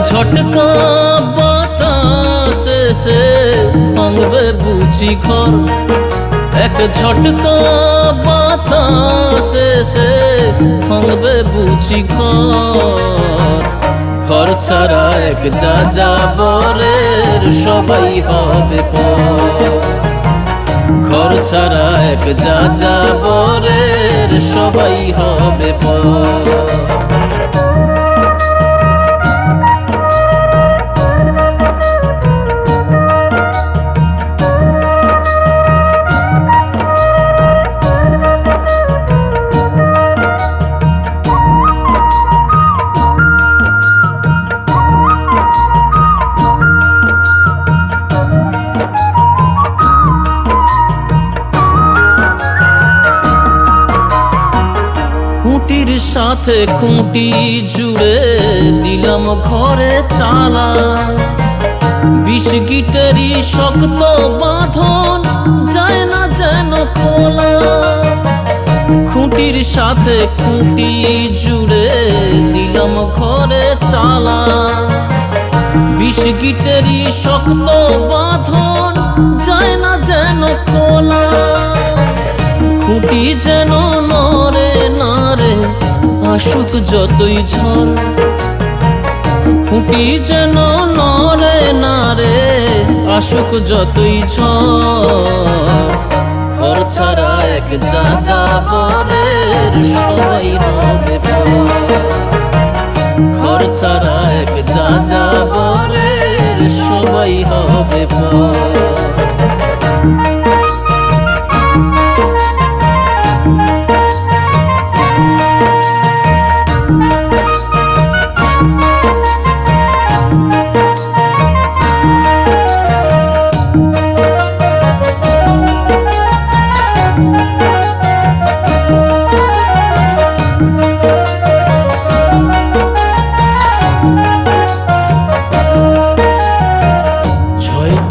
ঝটকা বাতাস এসে ভাঙবে বুঝি ঘর এক ঝটকা বাতাস এসে ভাঙবে বুঝি ঘর ঘর ছাড়া এক যা যাবরের সবাই হবে ঘর ছাড়া এক যা যাবরের সবাই হবে পর সাথে খুঁটি জুড়ে দিলাম ঘরে চালা। বিষ গিটারি শক্ত বাঁধন, যায় না যেন খোলা খুঁটির সাথে খুঁটি জুড়ে দিলাম ঘরে চালা। বিষ গিটারি শক্ত বাঁধন, যায় না যেন খোলা খুঁটি যেন নরে নারে আসুক যতই ঝড় খুঁটি যেন নরে নারে আসুক যতই ঝড় ছাড়া এক যা যা পরে সবাই হবে পর।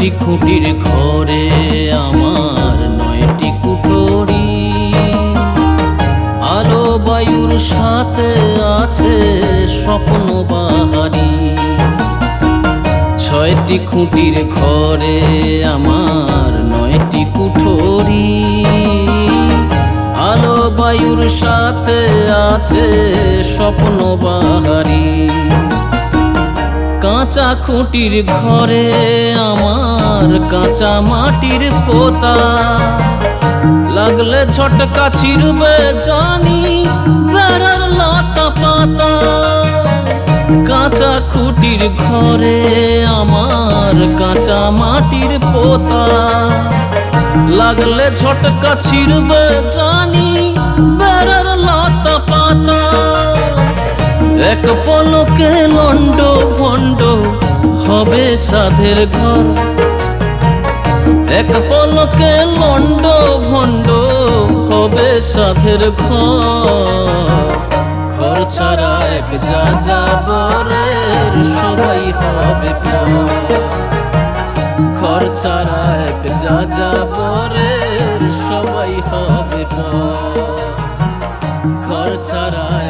ছয়টি খুঁটির ঘরে আমার নয়টি কুঠরি আলো বায়ুর সাথে আছে স্বপ্ন বাহারি। ছয়টি খুঁটির ঘরে আমার নয়টি কুঠরি। আলো বায়ুর সাথে আছে স্বপ্ন বাহারি। কাঁচা খুঁটির ঘরে আমার কাঁচা মাটির পোতা। লাগলে ঝটকা ছিড়বে জানি বেড়ার লতা পাতা। কাঁচা খুঁটির ঘরে আমার কাঁচা মাটির পোতা। লাগলে ঝটকা ছিড়বে জানি বেড়ার লতা পাতা। এক পলকে লন্ড ভণ্ড হবে সাধের ঘর। এক পলকে লন্ড ভণ্ড হবে ঘর ঘর ছাড়া এক যা যা যাবরের সবাই হবে। ঘর ছাড়া এক যা যাবরের সবাই হবে। ঘর ছাড়া